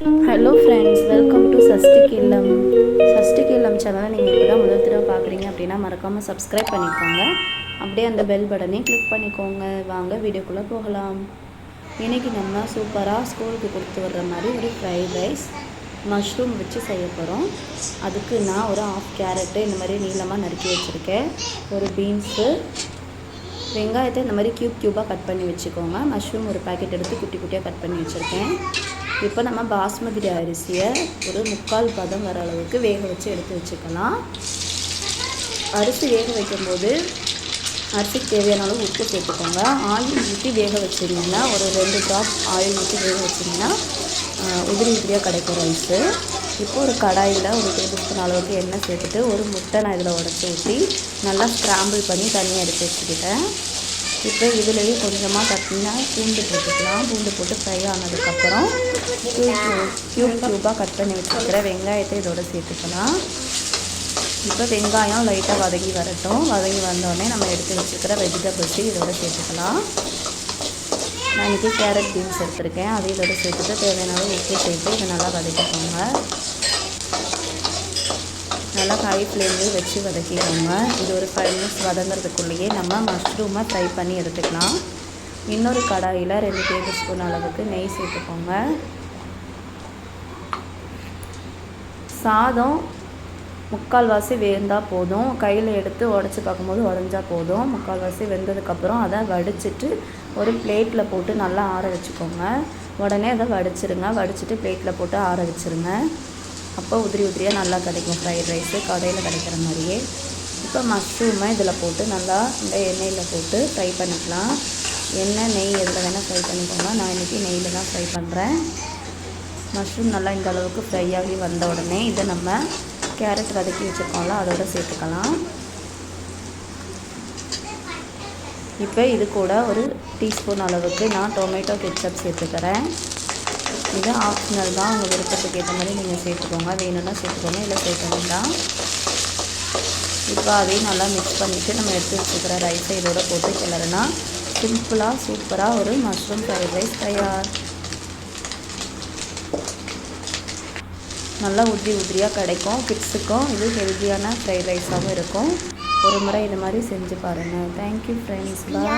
Hello friends welcome to சஷ்டிக் இல்லம் சஷ்டிக் இல்லம் சேனலை நீங்கள் இப்போ தான் முதல் தடவை பார்க்குறீங்க அப்படின்னா மறக்காமல் சப்ஸ்கிரைப் பண்ணிக்கோங்க. அப்படியே அந்த பெல் பட்டனையும் கிளிக் பண்ணிக்கோங்க. வாங்க வீடியோக்குள்ளே போகலாம். இன்றைக்கி நம்ம சூப்பராக ஸ்கூலுக்கு கொடுத்து வர்ற மாதிரி ஒரு ஃப்ரைட் ரைஸ் மஷ்ரூம் வச்சு செய்ய போகிறோம் அதுக்கு நான் ஒரு ஆஃப் கேரட்டு இந்த மாதிரி நீளமாக நறுக்கி வச்சுருக்கேன். ஒரு பீன்ஸு வெங்காயத்தை இந்த மாதிரி க்யூப் க்யூபாக கட் பண்ணி வச்சுக்கோங்க. மஷ்ரூம் ஒரு பாக்கெட் எடுத்து குட்டி குட்டியாக கட் பண்ணி வச்சுருக்கேன். இப்போ நம்ம பாஸ்மதி அரிசியை ஒரு முக்கால் பதம் வர அளவுக்கு வேக வச்சு எடுத்து வச்சுக்கலாம். அரிசி வேக வைக்கும்போது அரிசிக்கு தேவையான அளவு உப்பு சேர்த்துக்கோங்க. ஆயில் ஊற்றி வேக வச்சிங்கன்னா ஒரு ரெண்டு ட்ராப் ஆயில் ஊற்றி வேக வச்சிங்கன்னா உதிரி உதிரியாக கிடைக்கும் ரைஸு இப்போ ஒரு கடாயில் ஒரு டேபிள் ஸ்பூன் அளவுக்கு எண்ணெய் சேர்த்துட்டு ஒரு முட்டை நான் இதில் உடச்சி ஊற்றி நல்லா ஸ்க்ராம்பிள் பண்ணி தனியாக எடுத்து வச்சுக்கிட்டேன். இப்போ இதுலேயும் கொஞ்சமாக கட்டினா பூண்டு போட்டுக்கலாம். பூண்டு போட்டு ஃப்ரை ஆனதுக்கப்புறம் க்யூப் க்யூப் க்யூபாக கட் பண்ணி வச்சுருக்கிற வெங்காயத்தை இதோட சேர்த்துக்கலாம். இப்போ வெங்காயம் லைட்டாக வதங்கி வரட்டும். வதங்கி வந்தோடனே நம்ம எடுத்து வச்சுருக்கிற வெஜிடபிள்ஸையும் இதோட சேர்த்துக்கலாம். நான் இன்றைக்கி கேரட் பீன்ஸ் எடுத்திருக்கேன். அதையும் இதோட சேர்த்துட்டு தேவையான உப்பு சேர்த்து இதை நல்லா வதக்கிக்கோங்க. நல்லா ஹை ஃப்ளேம்லேயே வச்சு வதக்கிடுவோங்க இது ஒரு ஃபைவ் மினிட்ஸ் வதங்குறதுக்குள்ளேயே நம்ம மஷ்ரூமை ஃப்ரை பண்ணி எடுத்துக்கலாம். இன்னொரு கடாயில் ரெண்டு டேபிள் ஸ்பூன் அளவுக்கு நெய் சேர்த்துக்கோங்க. சாதம் முக்கால்வாசி வெந்தால் போதும். கையில் எடுத்து உடச்சி பார்க்கும்போது உடஞ்சா போதும். முக்கால்வாசி வெந்ததுக்கப்புறம் அதை வடிச்சிட்டு ஒரு பிளேட்டில் போட்டு நல்லா ஆற வச்சுக்கோங்க. உடனே அதை வடிச்சிருங்க. வடிச்சிட்டு பிளேட்டில் போட்டு ஆற வச்சுருங்க. அப்போ உதிரி உதிரியாக நல்லா கிடைக்கும். ஃப்ரைட் ரைஸு கடையில் கிடைக்கிற மாதிரியே. இப்போ மஷ்ரூமை இதில் போட்டு நல்லா இந்த எண்ணெயில் போட்டு ஃப்ரை பண்ணிக்கலாம். எண்ணெய் நெய் எதில் வேணால் ஃப்ரை பண்ணிக்கோங்க. நான் இன்றைக்கி நெய்யில் தான் ஃப்ரை பண்ணுறேன் மஷ்ரூம் நல்லா இந்த அளவுக்கு ஃப்ரை ஆகி வந்த உடனே இதை நம்ம கேரட் வதக்கி வச்சுருக்கோம்ல அதோட சேர்த்துக்கலாம். இப்போ இது கூட ஒரு டீஸ்பூன் அளவுக்கு நான் டொமேட்டோ கெச்சப் சேர்த்துக்கிறேன். இது ஆப்ஷனல் தான். உங்கள் விருப்பத்துக்கு ஏற்ற மாதிரி நீங்கள் சேர்த்துக்கோங்க. வேணும்னா சேர்த்துக்கோங்க. இல்லை சேர்க்க வேண்டாம். இப்போ அதையும் நல்லா மிக்ஸ் பண்ணிவிட்டு நம்ம எடுத்து வச்சுக்கிற ரைஸை இதோட போட்டு கிளறுனா சிம்பிளாக சூப்பராக ஒரு மஷ்ரூம் ஃப்ரைட் ரைஸ் தயார். நல்லா உதிரி உதிரியாக கிடைக்கும். கிட்ஸுக்கும் இது ஹெல்த்தியான ஃப்ரைட் ரைஸாகவும் இருக்கும். ஒரு முறை இது மாதிரி செஞ்சு பாருங்கள் தேங்க்யூ ஃப்ரெண்ட்ஸ் பாய்